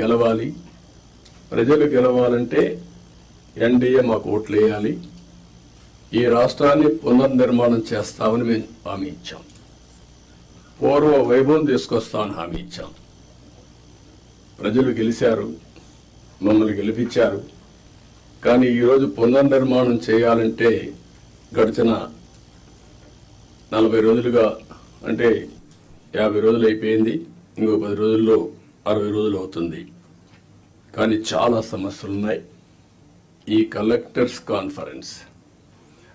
గెలవాలి. ప్రజలు గెలవాలంటే ఎన్డీఏ మాకు ఓట్లు వేయాలి ఈ రాష్ట్రాన్ని పునర్నిర్మాణం చేస్తామని మేము హామీ ఇచ్చాం. పూర్వ వైభవం తీసుకొస్తామని హామీ ఇచ్చాం. ప్రజలు గెలిచారు మమ్మల్ని గెలిపించారు. కానీ ఈరోజు పునర్నిర్మాణం చేయాలంటే గడిచిన నలభై రోజులుగా అంటే యాభై రోజులు అయిపోయింది. ఇంకో పది రోజుల్లో అరవై రోజులు అవుతుంది. కానీ చాలా సమస్యలు ఉన్నాయి ఈ కలెక్టర్స్ కాన్ఫరెన్స్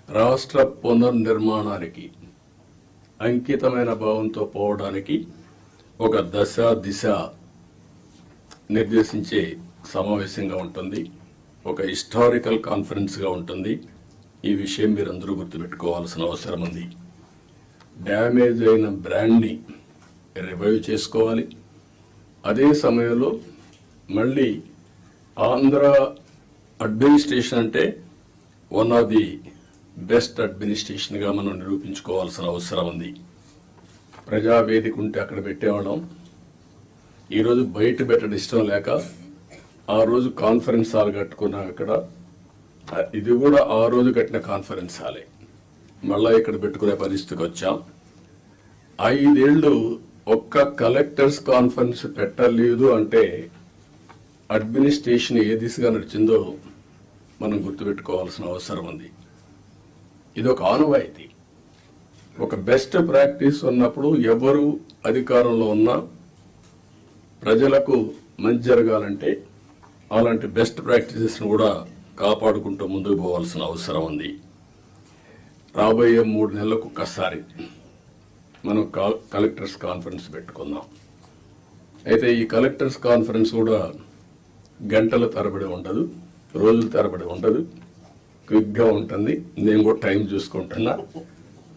రాష్ట్ర పునర్నిర్మాణానికి అంకితమైన భావంతో పోవడానికి ఒక దశ దిశ నిర్దేశించే సమావేశంగా ఉంటుంది. ఒక హిస్టారికల్ కాన్ఫరెన్స్గా ఉంటుంది. ఈ విషయం మీరు అందరూ గుర్తుపెట్టుకోవాల్సిన అవసరం ఉంది. డ్యామేజ్ అయిన బ్రాండ్ని రివైవ్ చేసుకోవాలి. అదే సమయంలో మళ్ళీ ఆంధ్ర అడ్మినిస్ట్రేషన్ అంటే వన్ ఆఫ్ ది బెస్ట్ అడ్మినిస్ట్రేషన్గా మనం నిరూపించుకోవాల్సిన అవసరం ఉంది. ప్రజావేదిక ఉంటే అక్కడ పెట్టేవాళ్ళం. ఈరోజు బయట పెట్టడం ఇష్టం లేక ఆ రోజు కాన్ఫరెన్స్ హాల్ కట్టుకున్నాం అక్కడ. ఇది కూడా ఆ రోజు కట్టిన కాన్ఫరెన్స్ హాలే. మళ్ళీ ఇక్కడ పెట్టుకునే పరిస్థితికి వచ్చాం. ఐదేళ్ళు ఒక్క కలెక్టర్స్ కాన్ఫరెన్స్ పెట్టలేదు అంటే అడ్మినిస్ట్రేషన్ ఏ దిశగా నడిచిందో మనం గుర్తుపెట్టుకోవాల్సిన అవసరం ఉంది. ఇది ఒక ఆనవాయితీ. ఒక బెస్ట్ ప్రాక్టీస్ ఉన్నప్పుడు ఎవరు అధికారంలో ఉన్నా ప్రజలకు మంచి జరగాలంటే అలాంటి బెస్ట్ ప్రాక్టీసెస్ను కూడా కాపాడుకుంటూ ముందుకు పోవాల్సిన అవసరం ఉంది. రాబోయే మూడు నెలలకు ఒక్కసారి. మనం కలెక్టర్స్ కాన్ఫరెన్స్ పెట్టుకుందాం. అయితే ఈ కలెక్టర్స్ కాన్ఫరెన్స్ కూడా గంటల తరబడి ఉండదు రోజుల తరబడి ఉండదు. క్విక్గా ఉంటుంది. నేను కూడా టైం చూసుకుంటున్నా.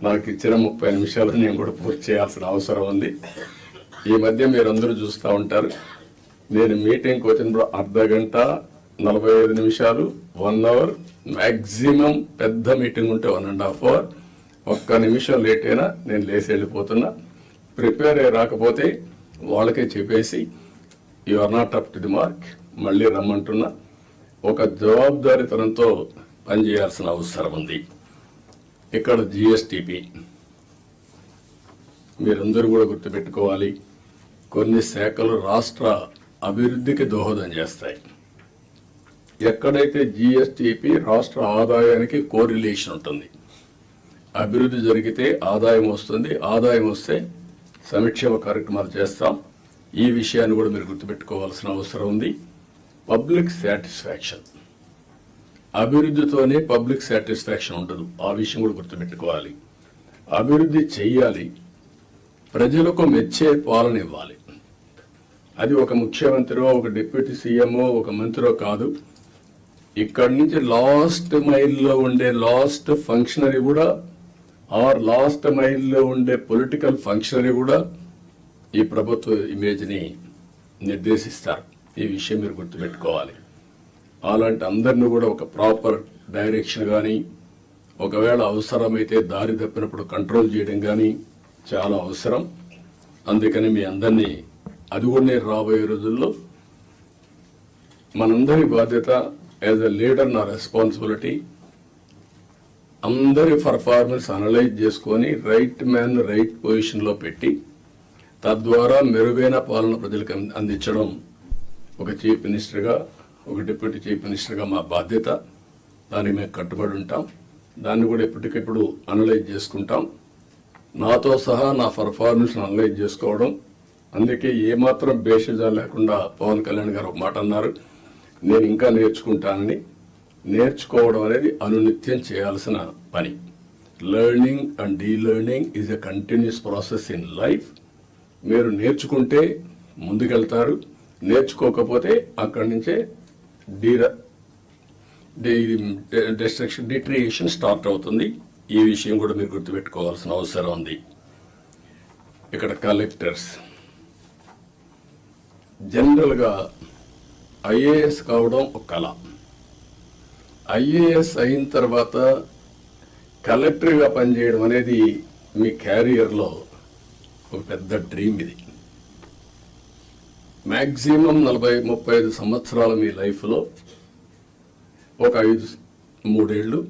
నాకు ఇచ్చిన ముప్పై నిమిషాలు నేను కూడా పూర్తి చేయాల్సిన అవసరం ఉంది. ఈ మధ్య మీరందరూ చూస్తూ ఉంటారు. నేను మీటింగ్కి వచ్చినప్పుడు అర్ధ గంట నలభై ఐదు నిమిషాలు వన్ అవర్ మ్యాక్సిమం పెద్ద మీటింగ్ ఉంటే వన్ అండ్ హాఫ్ అవర్. ఒక్క నిమిషం లేట్ అయినా నేను లేచి వెళ్ళిపోతున్నా. ప్రిపేర్ అయ్యి రాకపోతే వాళ్ళకే చెప్పేసి you are not up to the mark మళ్ళీ రమ్మంటున్నా. ఒక జవాబుదారితనంతో పనిచేయాల్సిన అవసరం ఉంది. ఇక్కడ జిఎస్టిపి మీరందరూ కూడా గుర్తుపెట్టుకోవాలి కొన్ని శాఖలు రాష్ట్ర అభివృద్ధికి దోహదం చేస్తాయి. ఎక్కడైతే జిఎస్టిపి రాష్ట్ర ఆదాయానికి కోరిలేషన్ ఉంటుంది అభివృద్ధి జరిగితే ఆదాయం వస్తుంది. ఆదాయం వస్తే సంక్షేమ కార్యక్రమాలు చేస్తాం. ఈ విషయాన్ని కూడా మీరు గుర్తుపెట్టుకోవాల్సిన అవసరం ఉంది. పబ్లిక్ సాటిస్ఫాక్షన్ అభివృద్ధితోనే పబ్లిక్ సాటిస్ఫాక్షన్ ఉండదు. ఆ విషయం కూడా గుర్తుపెట్టుకోవాలి. అభివృద్ధి చేయాలి ప్రజలకు మెచ్చే పాలన ఇవ్వాలి. అది ఒక ముఖ్యమంత్రో ఒక డిప్యూటీ సీఎంఓ ఒక మంత్రో కాదు. ఇక్కడి నుంచి లాస్ట్ మైల్లో ఉండే లాస్ట్ ఫంక్షనరీ కూడా ఆర్ లాస్ట్ మైల్లో ఉండే పొలిటికల్ ఫంక్షనరీ కూడా ఈ ప్రభుత్వ ఇమేజ్ని నిర్దేశిస్తారు. ఈ విషయం మీరు గుర్తుపెట్టుకోవాలి. అలాంటి అందరిని కూడా ఒక ప్రాపర్ డైరెక్షన్ కానీ ఒకవేళ అవసరమైతే దారి తప్పినప్పుడు కంట్రోల్ చేయడం కానీ చాలా అవసరం. అందుకని మీ అందరినీ అది కూడా నేను రాబోయే రోజుల్లో మనందరి బాధ్యత యాజ్ అ లీడర్ నా రెస్పాన్సిబిలిటీ అందరి పర్ఫార్మెన్స్ అనలైజ్ చేసుకొని రైట్ మ్యాన్ రైట్ పొజిషన్లో పెట్టి తద్వారా మెరుగైన పాలన ప్రజలకు అందించడం. ఒక చీఫ్ మినిస్టర్గా ఒక డిప్యూటీ చీఫ్ మినిస్టర్గా మా బాధ్యత. దానికి మేము కట్టుబడి ఉంటాం. దాన్ని కూడా ఎప్పటికెప్పుడు అనలైజ్ చేసుకుంటాం. నాతో సహా నా పర్ఫార్మెన్స్ అనలైజ్ చేసుకోవడం. అందుకే ఏమాత్రం బేషజా లేకుండా పవన్ కళ్యాణ్ గారు ఒక మాట అన్నారు. నేను ఇంకా నేర్చుకుంటానని నేర్చుకోవడం అనేది అనునిత్యం చేయాల్సిన పని. Learning and delearning is a continuous process in life మీరు నేర్చుకుంటే ముందుకెళ్తారు నేర్చుకోకపోతే అక్కడి నుంచే డీర డిస్ట్రక్షన్ డిట్రియేషన్ స్టార్ట్ అవుతుంది. ఈ విషయం కూడా మీరు గుర్తుపెట్టుకోవాల్సిన అవసరం ఉంది. ఇక్కడ కలెక్టర్స్ జనరల్గా ఐఏఎస్ కావడం ఒక కళ. ఐఏఎస్ అయిన తర్వాత కలెక్టర్గా పనిచేయడం అనేది మీ క్యారియర్లో ఒక పెద్ద డ్రీమ్ ఇది. మ్యాక్సిమం నలభై ముప్పై ఐదు సంవత్సరాల మీ లైఫ్లో ఒక ఐదు మూడేళ్ళు